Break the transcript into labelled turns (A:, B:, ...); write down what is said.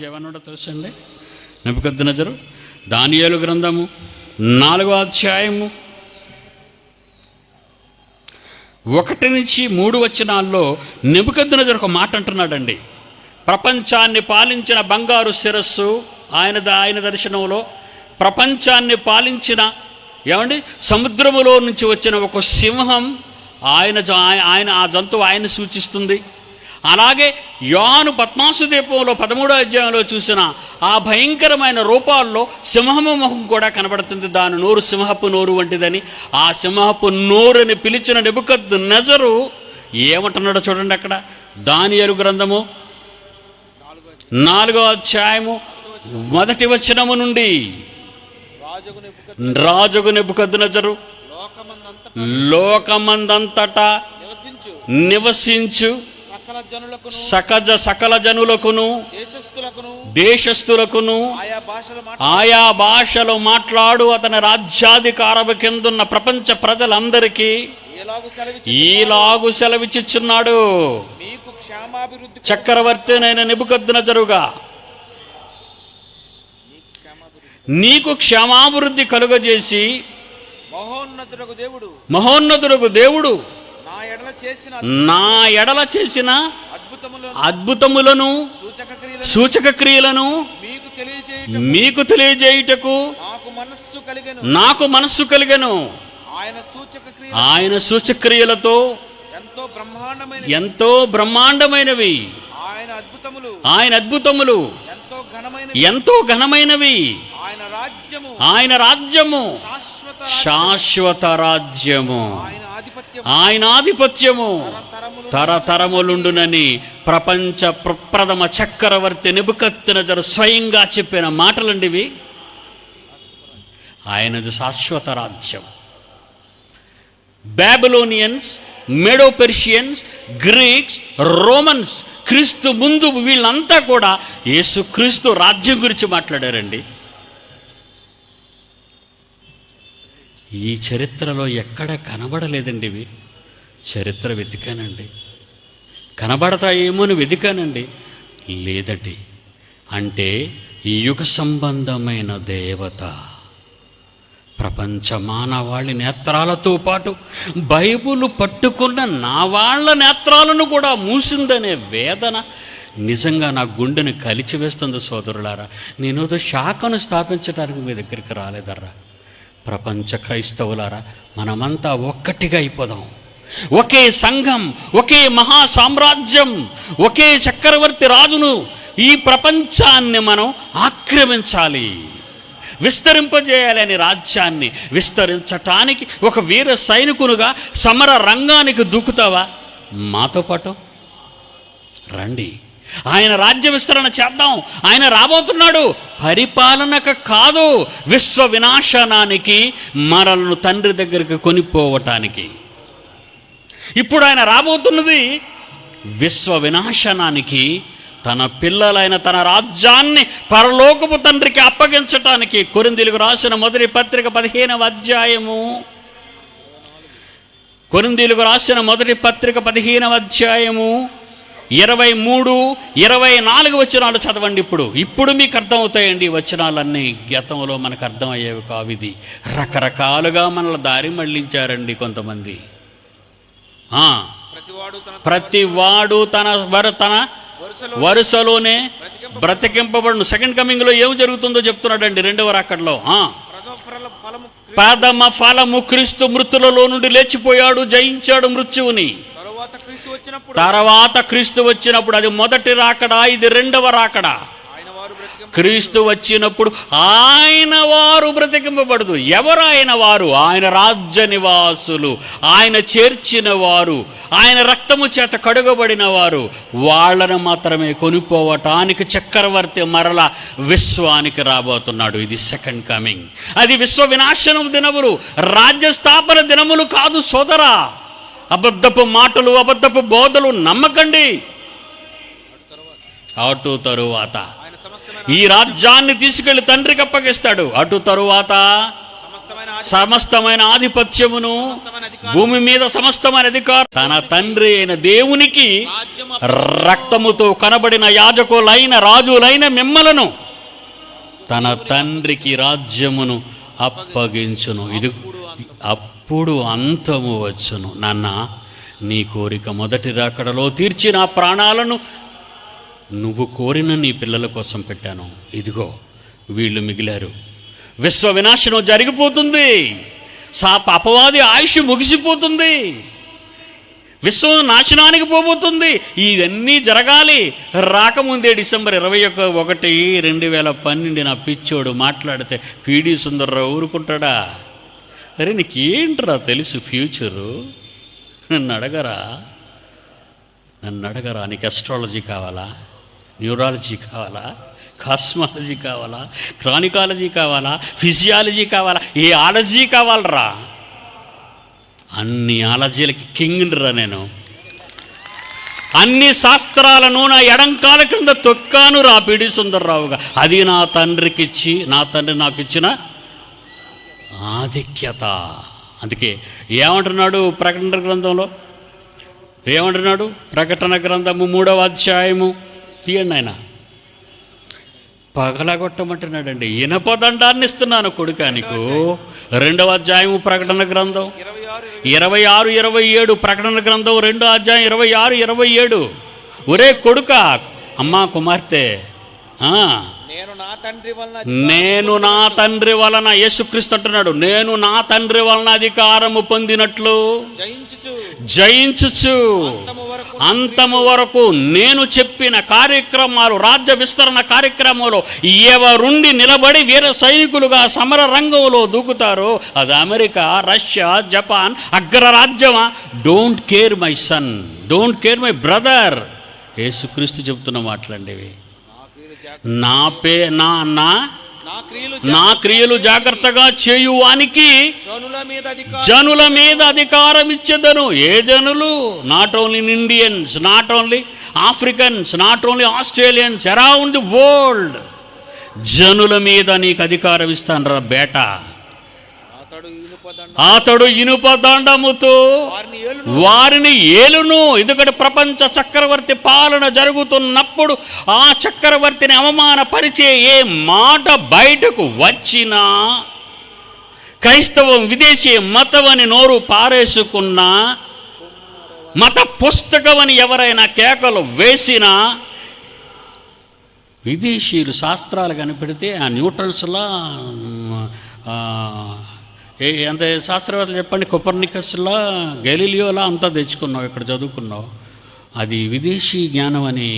A: రాజ్యం ఏమన్నాడో తెలుసండి? నెబుకద్దు నజరు దానియేలు గ్రంథము నాలుగో అధ్యాయము ఒకటి నుంచి మూడు వచనాల్లో నెబుకద్దు నజరు ఒక మాట అంటున్నాడండి. ప్రపంచాన్ని పాలించిన బంగారు శిరస్సు ఆయన ఆయన దర్శనంలో ప్రపంచాన్ని పాలించిన ఏమండి? సముద్రములో నుంచి వచ్చిన ఒక సింహం ఆయన జ- ఆయన ఆ జంతువు ఆయన సూచిస్తుంది. అలాగే యోహాను పద్మాసు దీపంలో పదమూడో అధ్యాయంలో చూసిన ఆ భయంకరమైన రూపాల్లో సింహము ముఖం కూడా కనబడుతుంది. దాని నోరు సింహపు నోరు వంటిదని. ఆ సింహపు నోరుని పిలిచిన నెబుకద్ నజరు ఏమంటున్నాడో చూడండి అక్కడ. దానియలు గ్రంథము నాలుగో అధ్యాయము మొదటి వచనము నుండి.
B: రాజుకు
A: నెబుకద్ నజరు
B: లోకమందంత
A: లోకమందంతటా
B: నివసించు.
A: సకజ సకల జనులకును
B: దేశస్థులకును ఆయా భాషలు
A: మాట్లాడు అతని రాజ్యాధికారము కిందున్న ప్రపంచ ప్రజలందరికీ ఈలాగు సెలవిచ్చిచున్నాడు
B: క్షేమాభివృద్ధి
A: చక్రవర్తినైన నిబుకద్దున జరుగా నీకు క్షేమాభివృద్ధి కలుగజేసి
B: మహోన్నతుడకు దేవుడు.
A: మహోన్నతులకు దేవుడు
B: నా ఎడల చేసిన అద్భుతములను సూచక క్రియలను మీకు తెలియజేయుట
A: మీకు తెలియజేయుటకు
B: నాకు మనస్సు కలిగెను. ఆయన సూచక క్రియ
A: ఆయన సూచక్రియలతో
B: ఎంతో బ్రహ్మాండమైన
A: ఎంతో బ్రహ్మాండమైనవి.
B: ఆయన అద్భుతములు ఎంతో ఘనమైన
A: ఎంతో ఘనమైనవి.
B: ఆయన రాజ్యము
A: ఆయన రాజ్యము
B: శాశ్వత
A: శాశ్వత రాజ్యము.
B: ఆయన
A: ఆధిపత్యము తరతరములుండునని ప్రపంచ ప్రప్రథమ చక్రవర్తి నిబుకత్తినజరు స్వయంగా చెప్పిన మాటలండి ఇవి ఆయనది శాశ్వత రాజ్యం. Babylonians Medo Persians Greeks Romans క్రీస్తు ముందు వీళ్ళంతా కూడా యేసుక్రీస్తు రాజ్యం గురించి మాట్లాడారండి. ఈ చరిత్రలో ఎక్కడ కనబడలేదండి ఇవి. చరిత్ర వెతికానండి. కనబడతాయేమో అని వెతికానండి. లేదండి. అంటే ఈ యుగ సంబంధమైన దేవత ప్రపంచ మానవాళి నేత్రాలతో పాటు బైబుల్ పట్టుకున్న నా వాళ్ళ నేత్రాలను కూడా మూసిందనే వేదన నిజంగా నా గుండెను కలిచివేస్తుంది సోదరులారా. నేను ఏదో శాఖను స్థాపించడానికి మీ దగ్గరికి రాలేదర్రా. ప్రపంచ క్రైస్తవులారా మనమంతా ఒక్కటిగా అయిపోదాం. ఒకే సంఘం ఒకే మహా సామ్రాజ్యం ఒకే చక్రవర్తి రాజును ఈ ప్రపంచాన్ని మనం ఆక్రమించాలి. విస్తరింపజేయాలని రాజ్యాన్ని విస్తరించటానికి ఒక వీర సైనికునుగా సమర రంగానికి దూకుతావా? మాతో పాటు రండి. ఆయన రాజ్య విస్తరణ చేద్దాం. ఆయన రాబోతున్నాడు. పరిపాలనకు కాదు. విశ్వ వినాశనానికి మనల్ని తండ్రి దగ్గరికి కొనిపోవటానికి. ఇప్పుడు ఆయన రాబోతున్నది విశ్వ వినాశనానికి తన పిల్లలైన తన రాజ్యాన్ని పరలోకపు తండ్రికి అప్పగించటానికి. కొరిందిలకు రాసిన మొదటి పత్రిక పదిహేనవ అధ్యాయము. కొరిందీలకు రాసిన మొదటి పత్రిక పదిహేనవ అధ్యాయము. ఇరవై మూడు ఇరవై నాలుగు వచనాలు చదవండి ఇప్పుడు. ఇప్పుడు మీకు అర్థమవుతాయండి వచనాలన్నీ. గతంలో మనకు అర్థమయ్యేవి కావు ఇది. రకరకాలుగా మనల్ని దారి మళ్ళించారండి కొంతమంది.
B: ప్రతివాడు తన
A: ప్రతి వాడు తన వర తన వరుసలోనే బ్రతికింపబడును. సెకండ్ కమింగ్లో ఏం జరుగుతుందో చెప్తున్నాడండి రెండవ రాకడలో.
B: పాదమ్మ ఫలము
A: క్రీస్తు మృతులలో నుండి లేచిపోయాడు జయించాడు మృత్యువుని.
B: తరువాత క్రీస్తు వచ్చినప్పుడు
A: అది మొదటి రాకడా? ఇది రెండవ రాకడా? క్రీస్తు వచ్చినప్పుడు ఆయన వారు బ్రతికింపబడదు. ఎవరు ఆయన వారు? ఆయన రాజ్య నివాసులు. ఆయన చేర్చిన వారు. ఆయన రక్తము చేత కడుగబడిన వారు. వాళ్ళను మాత్రమే కొనిపోవటానికి చక్రవర్తి మరల విశ్వానికి రాబోతున్నాడు. ఇది సెకండ్ కమింగ్ అది విశ్వ వినాశనం దినములు. రాజ్య స్థాపన దినములు కాదు సోదరా. అబద్ధపు మాటలు అబద్ధపు బోధలు నమ్మకండి. అటు తరువాత. ఈ రాజ్యాన్ని తీసుకెళ్ళి తండ్రికి అప్పగిస్తాడు. అటు తరువాత
B: సమస్తమైన
A: ఆధిపత్యమును భూమి మీద సమస్తమైన అధికారం తన తండ్రి అయిన దేవునికి రక్తముతో కనబడిన యాజకులైన రాజులైన మిమ్మలను తన తండ్రికి రాజ్యమును అప్పగించును. ఇది అప్పుడు అంతము వచ్చును. నాన్న నీ కోరిక మొదటి రాకడలో తీర్చి నా ప్రాణాలను నువ్వు కోరిన నీ పిల్లల కోసం పెట్టాను. ఇదిగో వీళ్ళు మిగిలారు. విశ్వ వినాశనం జరిగిపోతుంది. సాప అపవాది ఆయుష్ ముగిసిపోతుంది. విశ్వం నాశనానికి పోబోతుంది. ఇవన్నీ జరగాలి. రాకముందే డిసెంబర్ ఇరవై ఒక ఒకటి రెండు వేల పన్నెండు నా పిచ్చోడు మాట్లాడితే పీడి సుందర్రావు ఊరుకుంటాడా? అరే నీకేంట్రా తెలుసు ఫ్యూచరు? నన్ను అడగరా? నన్ను అడగరా? నీకు ఎస్ట్రాలజీ కావాలా? న్యూరాలజీ కావాలా? కాస్మాలజీ కావాలా? క్రానికాలజీ కావాలా? ఫిజియాలజీ కావాలా? ఏ ఆలజీ కావాలరా? అన్ని ఆలజీలకి కింగ్రా నేను. అన్ని శాస్త్రాలను నా ఎడంకాల క్రింద తొక్కాను రా పిడి సుందర్రావుగా. అది నా తండ్రికిచ్చి నా తండ్రి నాకు ఇచ్చిన ఆధిక్యత. అందుకే ఏమంటున్నాడు ప్రకటన గ్రంథంలో? ఏమంటున్నాడు? ప్రకటన గ్రంథము మూడవ అధ్యాయము. తీయండి ఆయన. పగలగొట్టమంటున్నాడండి. ఇనపదండాన్ని ఇస్తున్నాను కొడుకా నీకు రెండవ అధ్యాయము ప్రకటన గ్రంథం.
B: ఇరవై ఆరు
A: ఇరవై ఏడు ప్రకటన గ్రంథం. రెండో అధ్యాయం ఇరవై ఆరు ఇరవై ఏడు. ఒరే కొడుక అమ్మా కుమార్తె.
B: నేను నా తండ్రి వలన
A: యేసుక్రీస్తు అంటున్నాడు. నేను నా తండ్రి వలన అధికారము పొందినట్లు
B: జయించుచు.
A: జయించుచు.
B: అంతము వరకు
A: అంతము వరకు నేను చెప్పిన కార్యక్రమాలు రాజ్య విస్తరణ కార్యక్రమంలో ఎవరుండి నిలబడి వీర సైనికులుగా సమర రంగంలో దూకుతారో అది America Russia Japan అగ్రరాజ్యమా? Don't care my son don't care my brother యేసుక్రీస్తు చెబుతున్న మాటలండివి.
B: నా
A: పే నా నా
B: నా క్రియలు
A: జాగ్రత్తగా చేయువానికి
B: జనుల మీద అధికారం
A: జనుల మీద అధికారం ఇచ్చేదను ఏ జనులు? Not only Indians not only Africans not only Australians around the world జనుల మీద నీకు అధికారం ఇస్తాను రా బేట.
B: అతడు
A: ఇనుప దండముతో వారిని ఏలును. ఎందుకంటే ప్రపంచ చక్రవర్తి పాలన జరుగుతున్నప్పుడు ఆ చక్రవర్తిని అవమానపరిచే ఏ మాట బయటకు వచ్చినా క్రైస్తవం విదేశీ మతమని నోరు పారేసుకున్నా మత పుస్తకమని ఎవరైనా కేకలు వేసినా విదేశీయులు శాస్త్రాలు కనిపెడితే ఆ న్యూటన్స్లా ఆ, ఏ ఎంత శాస్త్రవేత్తలు చెప్పండి కుపర్నికస్లా గెలీలియోలా అంతా తెచ్చుకున్నావు ఇక్కడ చదువుకున్నావు? అది విదేశీ జ్ఞానం అని